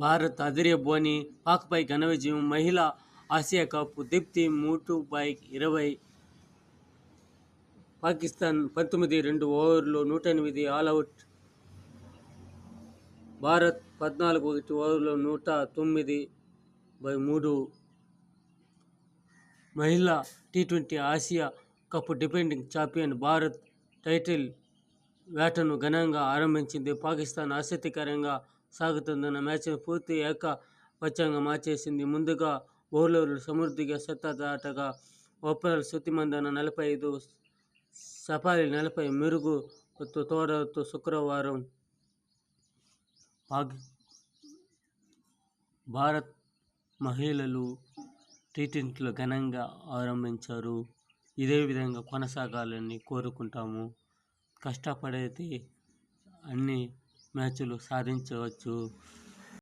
భారత్ అదిరే బోని పాక్పై ఘన విజయం మహిళా ఆసియా కప్ దీప్తి మూటుపై ఇరవై పాకిస్తాన్ పంతొమ్మిది రెండు ఓవర్లో నూట ఎనిమిది ఆల్అవుట్. భారత్ పద్నాలుగు ఒకటి ఓవర్లో నూట తొమ్మిది బై మూడు. మహిళా T twenty Asia cup defending champion Bharat title వేటను ఘనంగా ఆరంభించింది. పాకిస్తాన్ ఆసక్తికరంగా సాగుతున్న మ్యాచ్ను పూర్తి ఏకపచ్చంగా మార్చేసింది. ముందుగా బౌలర్లు సమృద్ధిగా సత్తా దాటగా ఓపెనర్ శృతిమందన నలభై ఐదు సఫారీ నలభై మెరుగు తోడతో శుక్రవారం పాకి భారత్ మహిళలు టీ ఘనంగా ఆరంభించారు. ఇదే విధంగా కొనసాగాలని కోరుకుంటాము. కష్టపడితే అన్ని మ్యాచ్లు సాధించవచ్చు.